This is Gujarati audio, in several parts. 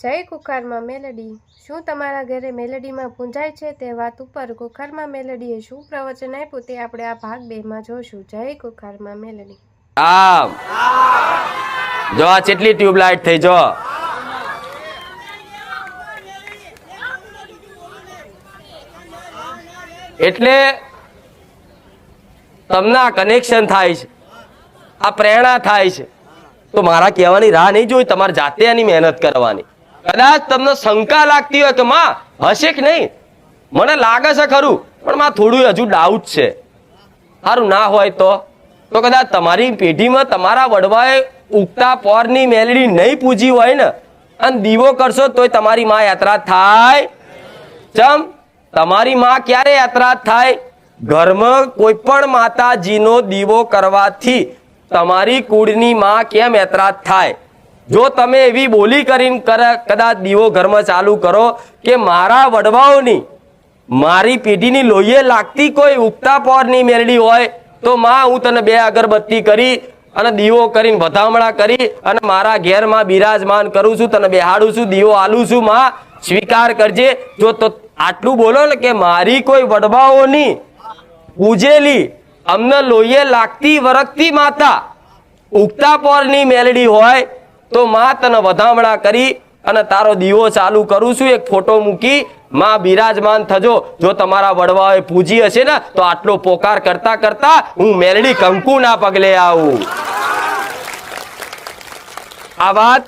જય કુખારમાં મેલડી. શું તમારા ઘરે મેલડીમાં પૂંજાય છે? તે વાત ઉપર કુખારમાં મેલડીએ શું પ્રવચન આપ્યું તે આપણે આ ભાગ બેમાં જોશું. જય કુખારમાં મેલડી. જો આ કેટલી ટ્યુબલાઇટ થઈ, જો. એટલે તમને આ કનેક્શન થાય છે. આ પ્રેરણા થાય છે. તો મારા કહેવાની રાહ નહીં જોઈ, તમારે જાતે આની મહેનત કરવાની. કદાચ તમને શંકા લાગતી હોય કે માં, હશે કે નહીં? મને લાગે છે ખરું, પણ માં થોડું હજુ ડાઉટ છે. સારું ના હોય તો. તો કદાચ તમારી પેઢીમાં તમારા વડવાએ ઉગતા પોરની મેલડી નહીં પૂજી હોય ને, અને દીવો કરશો તોય તમારી માં યાત્રા થાય. ચમ, તમારી માં ક્યારે યાત્રા થાય? ઘરમાં કોઈ પણ માતાજીનો દીવો કરવાથી તમારી કુળની માં કેમ યાત્રા થાય? જો તમે એવી બોલી કરીને કર- કદાચ દીવો ઘરમાં ચાલુ કરો કે મારા વડવાઓની, મારી પેઢીની લોહીએ લાગતી કોઈ ઉગતા પોરની મેળડી હોય, તો માં હું તને બે અગરબત્તી કરી અને દીવો કરીને વધામણા કરી અને મારા ઘેરમાં બિરાજમાન કરું છું, તને બેહાડું છું, દીવો આલું છું, માં, સ્વીકાર કરજે. જો તો આટલું બોલો ને કે મારી કોઈ વડવાઓની પૂજેલી અમને લોહીએ લાગતી વરખતી માતા ઉગતા પોરની મેલડી હોય તો માં તને વધામણા કરી અને તારો દીવો ચાલુ કરું છું. એક ફોટો મૂકી માં બિરાજમાન થજો. જો તમારા વડવાઓએ પૂજી હશે ને, તો આટલો પોકાર કરતા કરતા હું મેલડી કંકુના પગલે આવું. આ વાત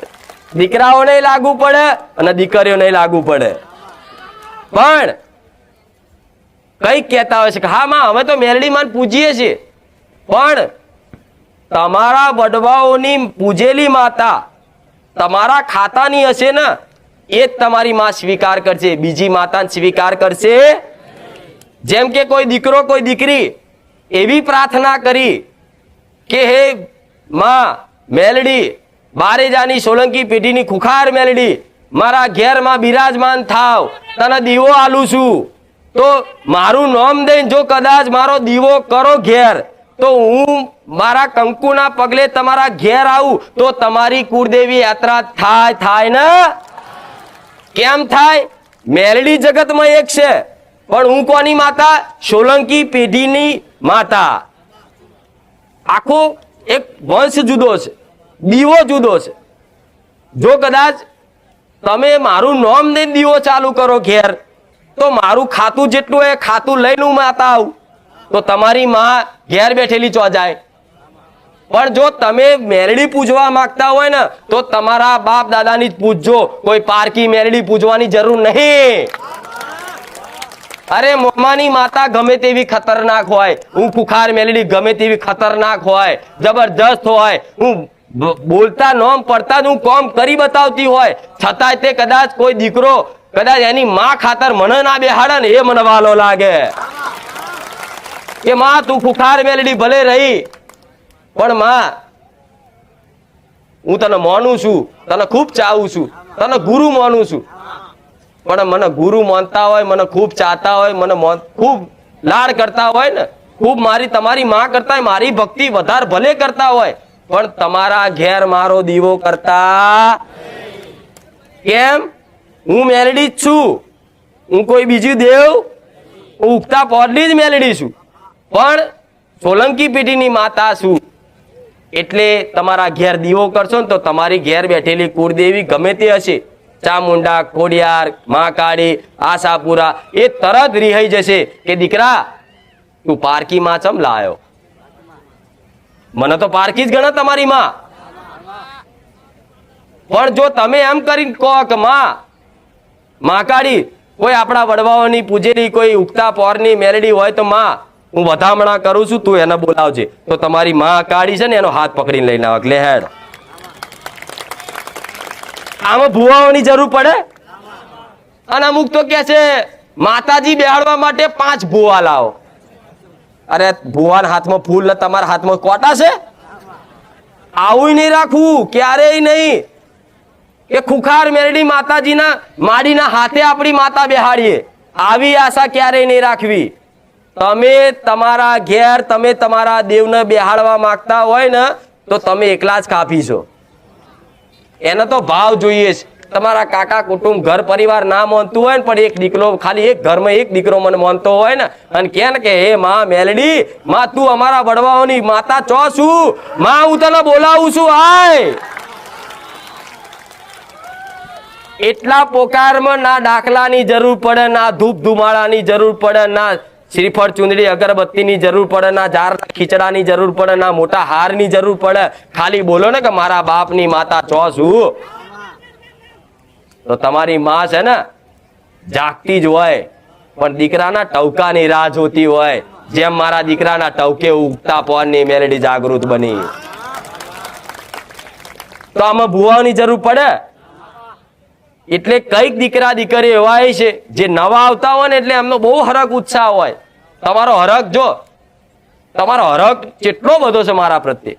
દીકરાઓને લાગુ પડે અને દીકરીઓને લાગુ પડે. પણ કંઈક કહેતા હોય છે કે, હા, માં, અમે તો મેલડી માન પૂજીએ છીએ. પણ તમારા વડવાઓની પૂજેલી માતા તમારા ખાતાની હશે ને, એ જ તમારી માં સ્વીકાર કરશે, બીજી માતા સ્વીકાર કરશે. જેમ કે કોઈ દીકરો, કોઈ દીકરી એવી પ્રાર્થના કરી કે, હે માં, મેલડી બારેજાની સોલંકી પેઢીની ખુખાર મેલડી, મારા ઘેરમાં બિરાજમાન થાવ, તને દીવો આલું છું. તો મારું નામ દઈને જો કદાચ મારો દીવો કરો ઘેર તો હું મારા કંકુના પગલે તમારા ઘેર આવું, તો તમારી કુળદેવી યાત્રા થાય થાય ને? કેમ થાય? મેલડી જગતમાં એક છે, પણ હું કોની માતા? સોલંકી પેઢીની માતા. આખો એક વંશ જુદો છે, દીવો જુદો છે. જો કદાચ તમે મારું નોમ દઈને દીવો ચાલુ કરો ઘેર, તો મારું ખાતું જેટલું એ ખાતું લઈને હું માતા આવું. તો તમારી માં ઘેર બેઠેલી ચો જાય? પણ જો તમે મેરડી પૂજવા માંગતા હોય ને, તો તમારા બાપ દાદાની જ પૂજજો. કોઈ પારકી મેરડી પૂજવાની જરૂર નહીં. અરે મોમાની માતા ગમે તેવી ખતરનાક હોય. હું કુખાર મેલડી ગમે તેવી ખતરનાક હોય. જબરજસ્ત હોય. હું બોલતા નોમ પડતા જ હું કોમ કરી બતાવતી હોય. છતાંય તે કદાચ કોઈ દીકરો કદાચ એની માં ખાતર મને ના બેહાડે ને એ મને વાલો લાગે. કે માં, તું ફુખાર મેલડી ભલે રહી, પણ માં, હું તને માનું છું, તને ખૂબ ચાહું છું, તને ગુરુ માનું છું. પણ મને ગુરુ માનતા હોય, મને ખૂબ ચાહતા હોય, મને ખૂબ લાડ કરતા હોય ને, ખૂબ મારી, તમારી માં કરતા મારી ભક્તિ વધારે ભલે કરતા હોય, પણ તમારા ઘેર મારો દીવો કરતા કેમ? હું મેલડી જ છું. હું કોઈ બીજું દેવ? હું ઉગતા પોડની જ મેલડી છું. પણ સોલંકી પેઢીની માતા શું? એટલે તમારા ઘેર દીવો કરશો ને તો તમારી ઘેર બેઠેલી કુળદેવી ગમે તે હશે. ચામુંડા કોડિયાર મા કાળી આશાપુરા, એ તરત રિહાઈ જશે કે દીકરા, તું પારકી માં ચમ લાયો? મને તો પારકી જ ગણે તમારી માં. પણ જો તમે એમ કરીને કહો કે માં, મહાકાળી, કોઈ આપણા વડવાઓની પૂજેલી કોઈ ઉગતા પોરની મેલડી હોય તો માં હું વધામણા કરું છું, તું એને બોલાવજે. તો તમારી માં કાઢી છે ને, એનો હાથ પકડીને લઈને આવક લે હેડ. આમાં ભુવાઓની જરૂર પડે? અને અમુક તો કે છે, માતાજી બેહાડવા માટે પાંચ ભુવા લાવો. અરે, ભુવાના હાથમાં ફૂલ ને તમારા હાથમાં કોટા છે? આવું નહીં રાખવું, ક્યારેય નહીં. કે ખુખાર મેરડી માતાજીના, માડીના હાથે આપણી માતા બેહાડીએ. આવી આશા ક્યારેય નહીં રાખવી. તમે તમારા ઘેર, તમે તમારા દેવને બેહાડવા માંગતા હોય ને, તો તમે એકલા જ કાપી છો. એને તો ભાવ જોઈએ છે તમારા કાકા કુટુંબ ઘર પરિવાર ના માનતું હોય ને, પણ એક દીકરો ખાલી એક ઘરમાં એક દીકરો મને માનતો હોય ને, અને કે ને કે, હે માં મેલડી, માં તું અમારા વડવાઓની માતા ચો છું? માં, હું તને બોલાવું છું, આય. એટલા પોકારમાં ના દાખલાની જરૂર પડે, ના ધૂપ ધુમાડાની જરૂર પડે, ના શ્રીફળ ચુંદડી અગરબત્તીની જરૂર પડે, ના જાર ખીચડાની જરૂર પડે, ના મોટા હારની જરૂર પડે. ખાલી બોલો ને કે મારા બાપની માતા છો છું. તો તમારી માં છે ને, જાગતી જ હોય, પણ દીકરાના ટવકાની રાહ જોતી હોય. જેમ મારા દીકરાના ટવકે ઉગતા પોરની મેલેડી જાગૃત બની. તો આમાં ભુવાની જરૂર પડે? એટલે કંઈક દીકરા દીકરી એવા છે જે નવા આવતા હોય ને એટલે એમનો બહુ હરક ઉત્સાહ હોય. તમારો હરક જો, તમારો હરક કેટલો બધો છે મારા પ્રત્યે.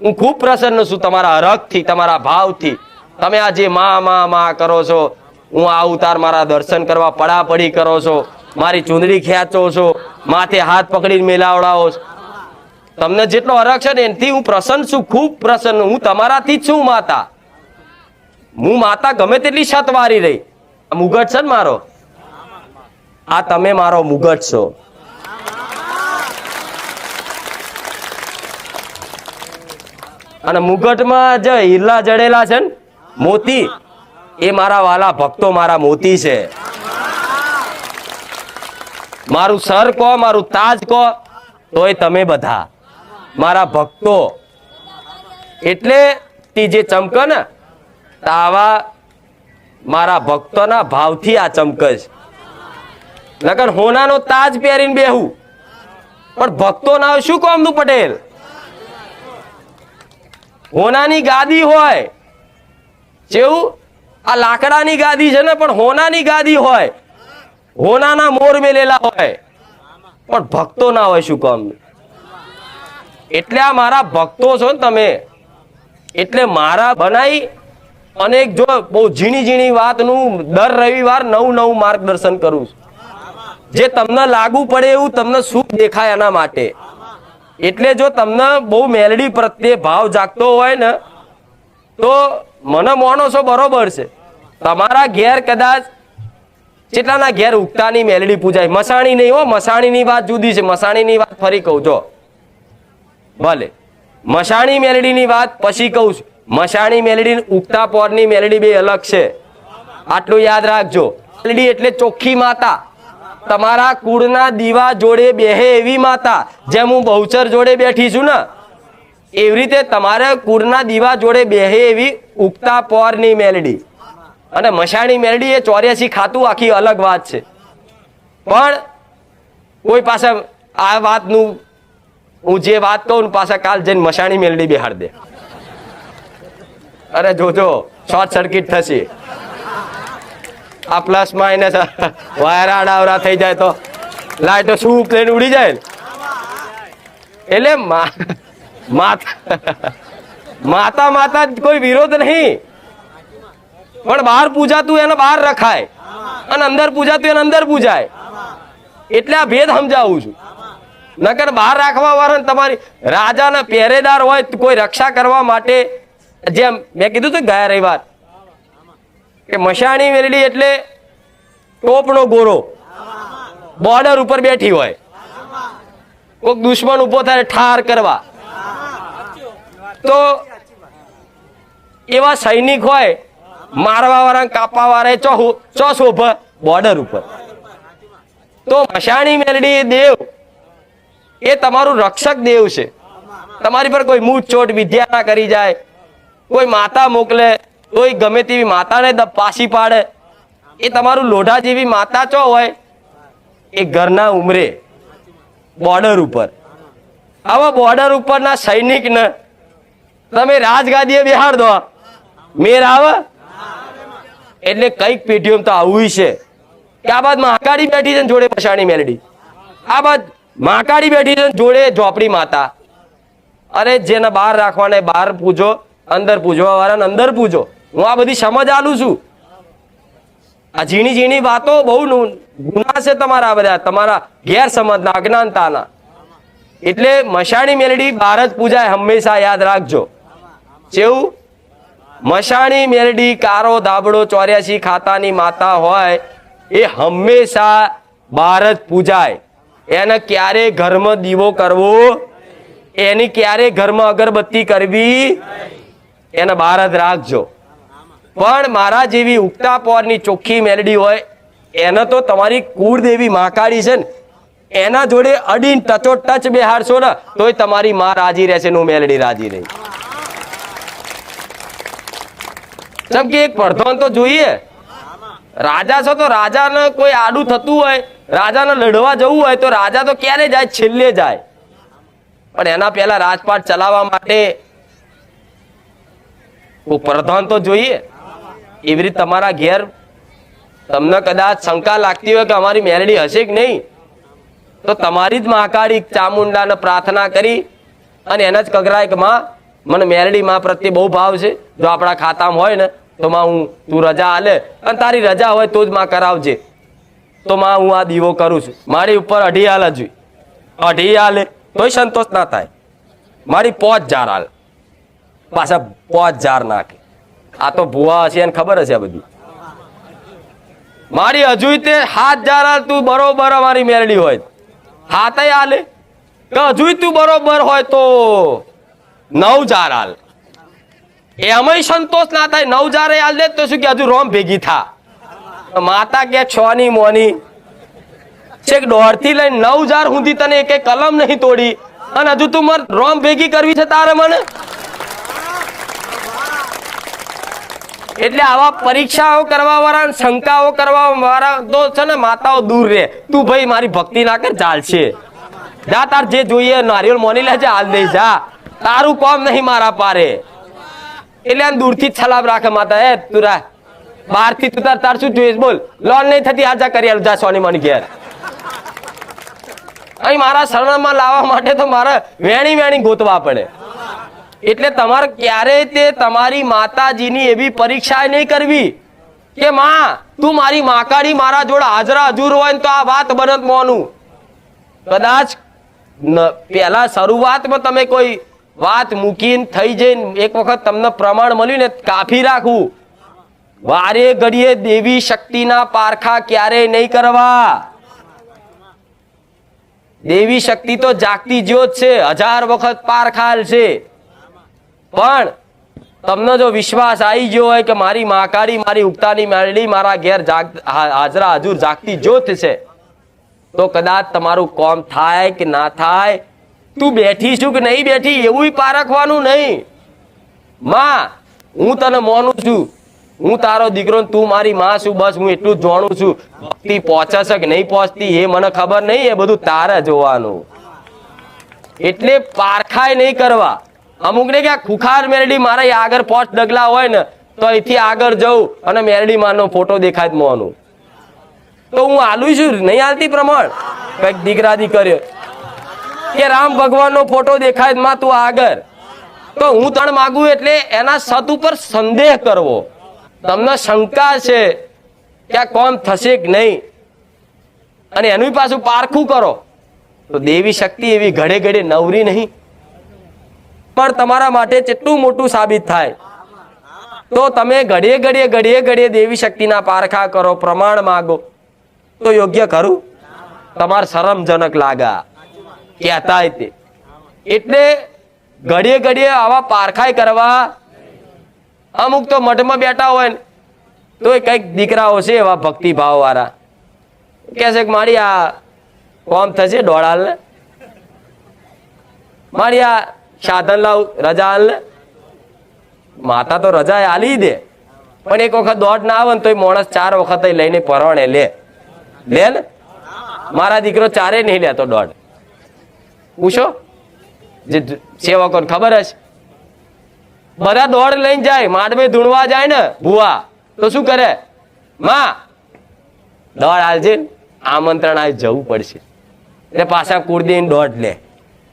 હું ખૂબ પ્રસન્ન છું તમારા હરકથી તમારા ભાવથી. તમે આ જે માં માં માં કરો છો, હું આ ઉતાર મારા દર્શન કરવા પડાપડી કરો છો, મારી ચૂંદડી ખેંચો છો, માથે હાથ પકડીને મેલાવડાવો છો. તમને જેટલો હરક છે ને એનાથી હું પ્રસન્ન છું, ખૂબ પ્રસન્ન. હું તમારાથી જ છું, માતા. હું માતા ગમે તેટલી છત વારી રહી મુગટ છે ને મારો? આ તમે મારો મુગટ છો. અને મુગટમાં જે હીરલા જડેલા છે ને, મોતી, એ મારા વાલા ભક્તો મારા મોતી છે. મારું સર કહો, મારું તાજ કહો, તોય તમે બધા. મારા ભક્તો. એટલે તી જે ચમકે ને આવા મારા ભક્તોના ભાવથી આ ચમકજ નકર હોનાનો તાજ પહેરીને બેહું. પણ ભક્તો ના શું કોમનું પટેલ? હોનાની ગાદી હોય. જેવું? આ લાકડાની ગાદી છે ને, પણ હોનાની ગાદી હોય. હોનાના મોર મેલેલા હોય. પણ ભક્તો ના હોય શું કામ? એટલે આ મારા ભક્તો છો ને તમે. એટલે મારા બનાવી અને જો બહુ ઝીણી ઝીણી વાતનું દર રવિવાર નવું નવું માર્ગદર્શન કરું છું. જે તમને લાગુ પડે એવું તમને સુખ દેખાય એના માટે? એટલે જો તમને બહુ મેલડી પ્રત્યે ભાવ જાગતો હોય ને, તો મને માનો છો બરોબર છે. તમારા ઘેર કદાચ કેટલાના ઘેર ઉગતાની મેલડી પૂજાય. મસાણી નહીં હો, મસાણીની વાત જુદી છે. મસાણીની વાત ફરી કહું, જો. ભલે. મસાણી મેલડીની વાત પછી કહું છું. મસાણી મેલડી ઉગતા પોરની મેલડી બે અલગ છે. આટલું યાદ રાખજો. મેલડી એટલે ચોખ્ખી માતા. તમારા કુળના દીવા જોડે બેહે એવી માતા. જેમ હું બહુચર જોડે બેઠી છું ને, એવી રીતે તમારે કુળના દીવા જોડે બેહે એવી ઉગતા પોરની મેલડી. અને મશાણી મેલડી એ ચોર્યાસી ખાતું આખી અલગ વાત છે. પણ કોઈ પાસે આ વાતનું, હું જે વાત કહું પાછા કાલ જઈને મશાણી મેલડી બેહાડ દે. અરે જોજો શોર્ટ સર્કિટ થશે. આ પ્લસ માઇનસ વાયર આડાવડા થઈ જાય તો લાઈટો શું પ્લેન ઉડી જાય એટલે માતા માતા કોઈ વિરોધ નહીં. પણ બહાર પૂજાતું એને બહાર રખાય. અને અંદર પૂજાતું એને અંદર પૂજાય. એટલે આ ભેદ સમજાવું છું. નકર બહાર રાખવા વાળા તમારી રાજાના પહેરેદાર હોય કોઈ રક્ષા કરવા માટે જેમ મેં કીધું હતું ગયા રવિવાર કે મશાણી વેલડી એટલે ટોપનો ગોરો. બોર્ડર ઉપર બેઠી હોય. કોઈક દુશ્મન ઊભો થાય ઠાર કરવા. તો એવા સૈનિક હોય, મારવા વાળા કાપવા વાળા ચો શોભ બોર્ડર ઉપર. તો મશાણી મેલડી દેવ, એ તમારું રક્ષક દેવ છે. તમારી પર કોઈ મૂઠ ચોટ વિદ્યા કરી જાય. કોઈ માતા મોકલે, કોઈ ગમે તેવી માતાને પાછી પાડે. એ તમારું લોઢા જેવી માતા ચો હોય? એ ઘરના ઉમરે, બોર્ડર ઉપર. આવા બોર્ડર ઉપરના સૈનિકને તમે રાજગાદીએ બિહાર દો. મેર આવે? એટલે કંઈક પેઢીઓ તો આવું છે. કે આ બાદ મહાકાળી બેઠી છે ને જોડે પછાણી મેલડી. આ બાદ મહાકાળી બેઠી છે ને જોડે ઝોપડી માતા. અરે જેને બહાર રાખવાને બહાર પૂજો. અંદર પૂજવા વાળાને અંદર પૂજો. હું આ બધી સમજ આલું છું. આ ઝીણી ઝીણી વાતો બહુ ગુના છે તમારા બધા, તમારા ગેરસમજના, અજ્ઞાનતાના. એટલે મશાણી મેલડી બાર જ પૂજાય, હંમેશા યાદ રાખજો. જેવું? મશાણી મેરડી કારો ધાબડો ચોર્યાસી ખાતાની માતા હોય, એ હંમેશા બાર જ પૂજાય. એને ક્યારે ઘરમાં દીવો કરવો? એની ક્યારે ઘરમાં અગરબત્તી કરવી? એને બહાર જ રાખજો. પણ મારા જેવી ઉગતા પોરની ચોખ્ખી મેલડી હોય, એને તો તમારી કુળદેવી માકાળી છે ને. એના જોડે અડીન ટચો ટચ બેહાડશો ને, તોય તમારી માં રાજી રહેશે ને મેલડી રાજી રહી કે એક પડધોન તો જોઈએ. રાજા છો તો રાજાને કોઈ આડું થતું હોય, રાજાને લડવા જવું હોય, તો રાજા તો ક્યારે જાય? છેલ્લે જાય. પણ એના પહેલા રાજપાટ ચલાવવા માટે પ્રધાન તો જોઈએ. એવી રીતે તમારા ઘેર તમને કદાચ શંકા લાગતી હોય કે અમારી મેરડી હશે કે નહીં, તો તમારી જ મહાકાળી ચામુંડાને પ્રાર્થના કરી અને એને જ કગરાય કે માં મને મેરડી માં પ્રત્યે બહુ ભાવ છે. જો આપણા ખાતામાં હોય ને, તો માં હું, તું રજા આલે અને તારી રજા હોય તો જ માં કરાવજે. તો માં હું આ દીવો કરું છું. મારી ઉપર અઢી હાલ જ અઢી હાલે તોય સંતોષ ના થાય. મારી પોચ જાર હાલ. પાછા પાંચ હજાર નાખે. આ તો ભૂવા હશે એને ખબર હશે આ બધી. મારી હજુ તે હાથ જાર તું બરોબર અમારી મેરડી હોય. હાથે હાલે. કે હજુ તું બરોબર હોય તો નવ જાર હાલ. એમાંય સંતોષ ના થાય, નવ જારે હાલ દે તો શું કે હજુ રોમ ભેગી થા. માતા કે છ ની મોની. છેક દોઢથી લઈને નવ જાર સુધી તને એક કલમ નહીં તોડી. અને હજુ તું મારે રોમ ભેગી કરવી છે તારે મને? એટલે આવા પરીક્ષાઓ કરવા વાળા શંકાઓ કરવા વાળા તો છે ને માતાઓ દૂર રહે. તું ભાઈ મારી ભક્તિ ના કર, ચાલશે. જા તાર જે જોઈએ, નારિયેળ મોની લેજે, હાલ દઈ જા. તારું કોમ નહીં મારા પારે. એટલે આમ દૂરથી છલાબ રાખે માતા. એ, તું રા. બહારથી તું તાર તાર શું જોઈએ બોલ. લોન નહીં થતી આજા કરી આલું, જા સોની મન ઘેર. અહીં મારા શરણમાં લાવવા માટે તો મારે વેણી વેણી ગોતવા પડે. એટલે તમારે ક્યારેય તે તમારી માતાજીની એવી પરીક્ષા નહીં કરવી કે માં, તું મારી માકાડી મારા જોડે હાજરા હજુર હોય ને તો આ વાત બનત મોનું. કદાચ પહેલા શરૂઆતમાં તમે કોઈ વાત મૂકીને થઈ જઈને એક વખત તમને પ્રમાણ મળ્યું ને કાફી રાખવું. વારે ઘડીએ દેવી શક્તિના પારખા ક્યારેય નહીં કરવા. દેવી શક્તિ તો જાગતી જ્યોત છે, હજાર વખત પારખાલ છે. પણ તમને જો વિશ્વાસ આવી ગયો હોય કે મારી માકારી મારી ઉગતાની મેળડી, મારા ઘેર હાજરા હજુર જાગતી જ્યોત છે તો કદાચ તમારું કોમ થાય કે ના થાય, તું બેઠી છું કે નહીં બેઠી, એવું પારખવાનું નહીં. માં, હું તને મોનું છું. હું તારો દીકરો તું મારી માં છું, બસ હું એટલું જ જાણું છું. ભક્તિ પહોંચે છે કે નહીં પહોંચતી એ મને ખબર નહીં, એ બધું તારે જોવાનું. એટલે પારખાય નહીં કરવા. અમુક ને કે ખુખાર મેરડી મારા આગળ પોસ્ટ ડગલા હોય ને, તો અહીંથી આગળ જવું અને મેરડી માનો ફોટો દેખાય મોનું તો હું આલું છું, નહીં હાલતી પ્રમાણ? કંઈક દીકરા દીકરીઓ કે રામ ભગવાનનો ફોટો દેખાયમાં તું આગળ. તો હું તણ માગું એટલે એના સત ઉપર સંદેહ કરવો. તમને શંકા છે કે આ કોમ થશે કે નહીં? અને એનું પાછું પારખું કરો. તો દેવી શક્તિ એવી ઘડે ઘડે નવરી નહીં. પણ તમારા માટે કેટલું મોટું સાબિત થાય? તો તમે ઘડીએ ઘડીએ ઘડીએ ઘડીએ દેવી શક્તિના પારખા કરો, પ્રમાણ માગો. તો યોગ્ય ખરું? તમારે શરમજનક લાગા. કહેતા તે. એટલે ઘડીએ ઘડીએ આવા પારખાઈ કરવા અમુક તો મઠમાં બેઠા હોય ને, તો કંઈક દીકરાઓ છે એવા ભક્તિભાવ વાળા કે છે કે મારી આ કોમ થશે ડોળાલ ને મારી આ સાધન લાવ, રજા હાલ ને. માતા તો રજા આલી દે. પણ એક વખત દોડ ના આવે ને તો માણસ ચાર વખત લઈને પરણે લે. લે ને. મારા દીકરો ચારે નહીં લેતો દોઢ. પૂછો? જે સેવકો ખબર હશે? બધા દોડ લઈને જાય માડમે ધૂણવા જાય ને, ભુવા. તો શું કરે? માં દોડ હાલજે આમંત્રણ આ જવું પડશે. એટલે પાછા કુળદીને દોઢ લે.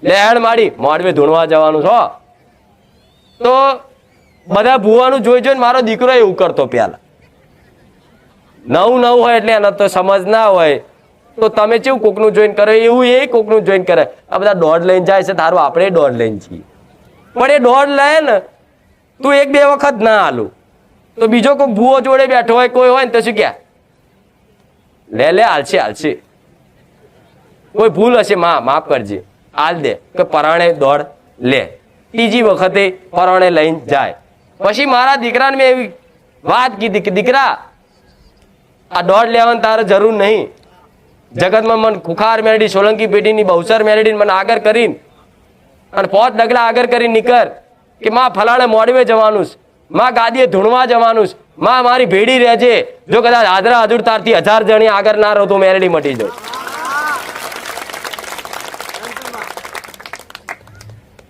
લે હેડ માડી, માંડવે ધૂણવા જવાનું છો? તો બધા ભૂવાનું જોઈ જોઈને મારો દીકરો એવું કરતો પેલા. નવું નવું હોય એટલે એના તો સમજ ના હોય. તો તમે કેવું કોકનું જોઈન કરે? એવું એ કોકનું જોઈન કરે. આ બધા દોઢ લઈને જાય છે, તારું આપણે દોઢ લઈને છીએ. પણ એ દોઢ લે ને તું એક બે વખત ના હાલું તો બીજો કોઈ ભૂવો જોડે બેઠો હોય, કોઈ હોય ને તો શું ક્યાં લે લે, હાલશે હાલશે. કોઈ ભૂલ હશે, માં, માફ કરજે. હાલ દે કે પરાણે દોડ લે. ત્રીજી વખતે પરાણે લઈને જાય. પછી મારા દીકરાને મેં એવી વાત કીધી કે, દીકરા, આ દોડ લેવાની તારે જરૂર નહીં. જગતમાં મને ખુખાર મેળડી સોલંકી પેઢીની, બહુસર મેરડી મને આગળ કરીને અને પોત ડગલા આગળ કરી નીકળ કે માં ફલાણે મોડવે જવાનું છે, માં ગાદીએ ધૂણવા જવાનું છે, માં મારી ભેડી રહેજે. જો કદાચ આદરા હજુર તારથી હજાર જણી આગળ ના રહો તો મેરડી મટી જાય.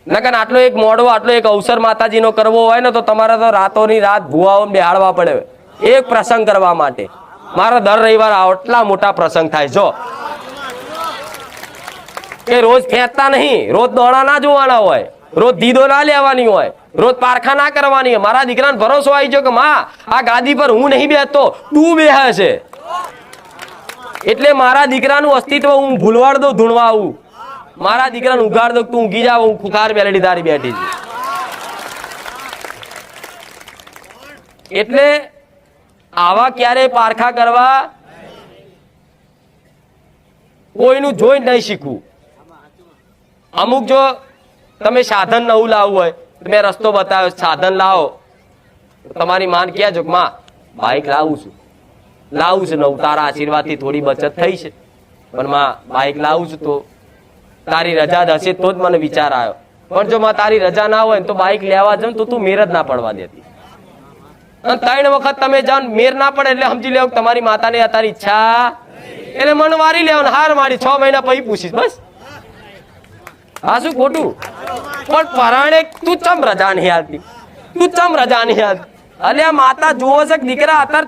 નકર આટલો એક મોડવો આટલો એક અવસર માતાજીનો કરવો હોય ને, તો તમારે તો રાતોની રાત ભુવાઓ બેહાડવા પડે. એક પ્રસંગ કરવા માટે. મારા દર રવિવાર આટલા મોટા પ્રસંગ થાય. જો. કે રોજ ખેંચતા નહીં. રોજ દોડા ના જોવાના હોય. રોજ દીદો ના લેવાની હોય. રોજ પારખા ના કરવાની હોય. મારા દીકરાને ભરોસો આવી ગયો કે, માં, આ ગાદી પર હું નહીં બેસતો. તું બેહે છે એટલે મારા દીકરાનું અસ્તિત્વ હું ભૂલવાડ દઉં ધૂણવા આવું. મારા દીકરાને ઉઘાડ દો તું ઊંઘી જાવ હું ખુખાર બેલેડી તારી બેઠી છું. એટલે આવા ક્યારે પારખા કરવા કોઈનું જોઈ નહીં શીખવું. અમુક જો તમે સાધન નવું લાવવું હોય મેં રસ્તો બતાવ્યો, સાધન લાવો. તમારી માન ક્યાં કે માં બાઇક લાવું છું. લાવું છું નવું તારા આશીર્વાદથી થોડી બચત થઈ છે. પણ માં બાઇક લાવું છું તો તારી રજા હશે તો જ મને વિચાર આવ્યો. પણ જો માં તારી રજા ના હોય તો બાઇક લેવા જાઉં તો તું મેર જ ના પડવા દેતી. ત્રણ વખત તમે જાઓ મેર ના પડે એટલે સમજી લેવું તમારી માતાને આ તારી ઈચ્છા એટલે મન વારી લેવાનું, હાર મારી, છ મહિના પછી પૂછીશ, બસ. હા, શું ખોટું? પણ પરાણે તું ચમ રજા નહીં હાલતી તું ચમ રજા નહીં હાલતી અલ્યા માતા જુઓ છે દીકરા, અત્યારે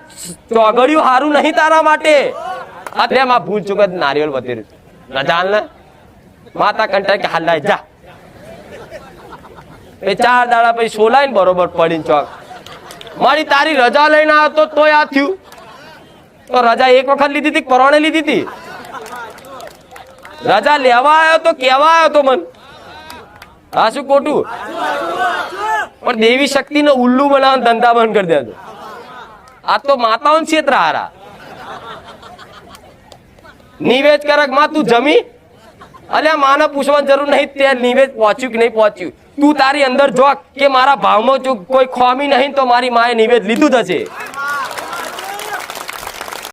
ચોગડ્યું હારું નહીં તારા માટે. અત્યારે માં ભૂલ ચૂક જ નારિયેળ વધી રહ્યું રજા ને. માતા કંટાળ કે હાલ લાય, જા. એ ચાર દાડા પછી સોલાય ને બરોબર પડીને ચોક. મારી તારી રજા લઈને આવતો તોય આ થયું. તો રજા એક વખત લીધી હતી પરોણે લીધી હતી? રજા લેવા આવ્યો તો કેવા આવ્યો તો મન. હા, શું ખોટું? પણ દેવી શક્તિનો ઉલ્લુ બનાવવાનો ધંધા બંધ કરી દેજો. આ તો માતાઓ ક્ષેત્ર હારા નિવેદ કરકમાં તું જમી અલ્યા, માને પૂછવાની જરૂર નહીં, તે નિવેદ પહોંચ્યું કે નહીં પહોંચ્યું? તું તારી અંદર જો કે મારા ભાવમાં જો કોઈ ખોમી નહીં, તો મારી માએ નિવેદ લીધું જ હશે.